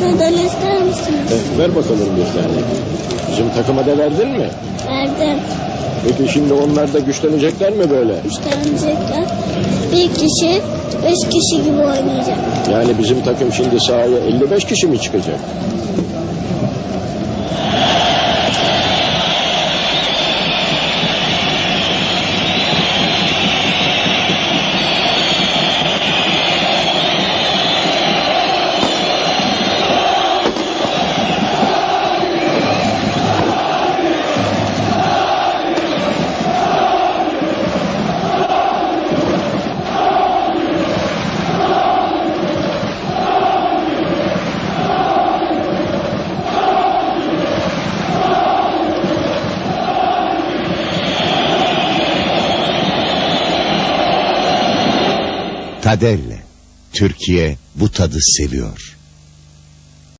Tadını ister misiniz? Eh, ver bakalım bir tane. Bizim takıma da verdin mi? Verdim. Peki şimdi onlar da güçlenecekler mi böyle? Güçlenecekler. Bir kişi beş kişi gibi oynayacak. Yani bizim takım şimdi sahaya 55 kişi mi çıkacak? Kaderle Türkiye bu tadı seviyor.